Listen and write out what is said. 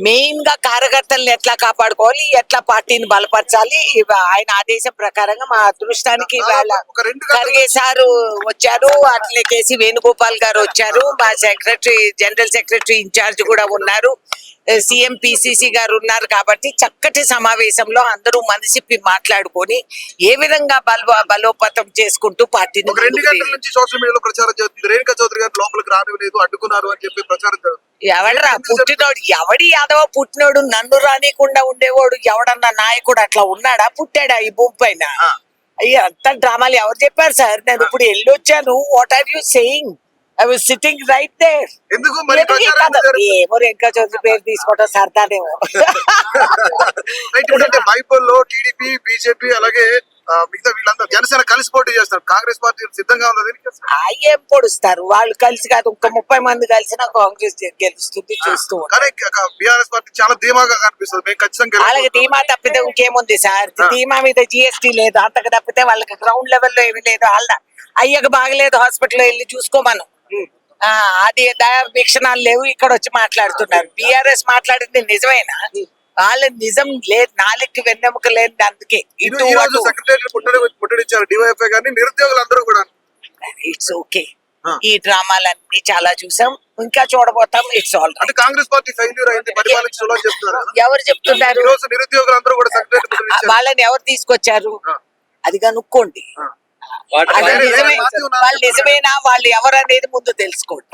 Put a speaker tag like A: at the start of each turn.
A: మెయిన్గా కార్యకర్తల్ని ఎట్లా కాపాడుకోవాలి ఎట్లా పార్టీని బలపరచాలి ఆయన ఆదేశం ప్రకారంగా మా అదృష్టానికి ఖర్గే సారు వచ్చారు అట్లే కేసి వేణుగోపాల్ గారు వచ్చారు మా సెక్రటరీ జనరల్ సెక్రటరీ ఇన్ఛార్జ్ కూడా ఉన్నారు సీఎం పిసిసి గారు ఉన్నారు కాబట్టి చక్కటి సమావేశంలో అందరూ మనసిప్పి మాట్లాడుకొని ఏ విధంగా బల బలోపతం చేసుకుంటూ పార్టీని
B: రెండు గంటల నుంచి సోషల్ మీడియాలో ప్రచారం జరుగుతుంది. రేణుకా చౌదరి గారు లోపలికి రానివ్వలేదు అడ్డుకున్నారు అని చెప్పి ప్రచారం
A: ఎవడరా పుట్టినోడు? ఎవడి యాదవ పుట్టినోడు? నన్ను రానికుండా ఉండేవాడు ఎవడన్నా నాయకుడు అట్లా ఉన్నాడా? పుట్టాడా ఈ భూమి పైన. అయ్యా అంత డ్రామాలు ఎవరు చెప్పారు సార్? నేను ఇప్పుడు వెళ్ళొచ్చాను what are you saying I was sitting right there? ఏమో రేణుకా చౌదరి పేరు తీసుకోవడం సరదానేమో.
B: బైపోల్లో టీడీపీ బీజేపీ అలాగే మిగతా వీళ్ళందరూ జనసేన కలిసి పోటీ చేస్తారు కాంగ్రెస్ పార్టీ సిద్ధంగా ఉన్నది
A: ఏం పొడుస్తారు. వాళ్ళు కలిసి కాదు ఇంకో ముప్పై మంది కలిసినా కాంగ్రెస్ గెలుస్తుంది చూస్తూ.
B: కానీ బీఆర్ఎస్ పార్టీ చాలా ధీమాగా కనిపిస్తుంది. మేము ఖచ్చితంగా
A: వాళ్ళకి
B: గెలుస్తాం.
A: ధీమా తప్పితే ఇంకేముంది సార్. ధీమా మీద జిఎస్టీ లేదు అంతకు తప్పితే వాళ్ళకి గ్రౌండ్ లెవెల్లో ఏమీ లేదు. వాళ్ళ అయ్యకు బాగలేదు హాస్పిటల్ వెళ్ళి చూసుకోమను. అది దయా వీక్షణాలు లేవు ఇక్కడ వచ్చి మాట్లాడుతున్నారు బిఆర్ఎస్ మాట్లాడింది నిజమేనా? వాళ్ళ నిజం లేదు నాలుగుకి వెన్నెముక లేదు అందుకే.
B: ఈ
A: ఇటు
B: ముట్టడిచ్చారు డివైఎఫ్ఐ గాని నిరుద్యోగులందరూ కూడా.
A: It's okay. ఈ డ్రామాలన్నీ చాలా చూసాం. ఇంకా చూడబోతాం. ఇట్స్ ఆల్
B: అంటే కాంగ్రెస్ పార్టీ ఫెయిల్యూర్ అయింది.
A: ఎవరు చెప్తున్నారు?
B: రోజు నిరుద్యోగులందరూ కూడా
A: వాళ్ళని ఎవరు తీసుకొచ్చారు. అది కనుక్కోండి. వాళ్ళు నిజమేనా? వాళ్ళు ఎవరు అనేది ముందు తెలుసుకోండి.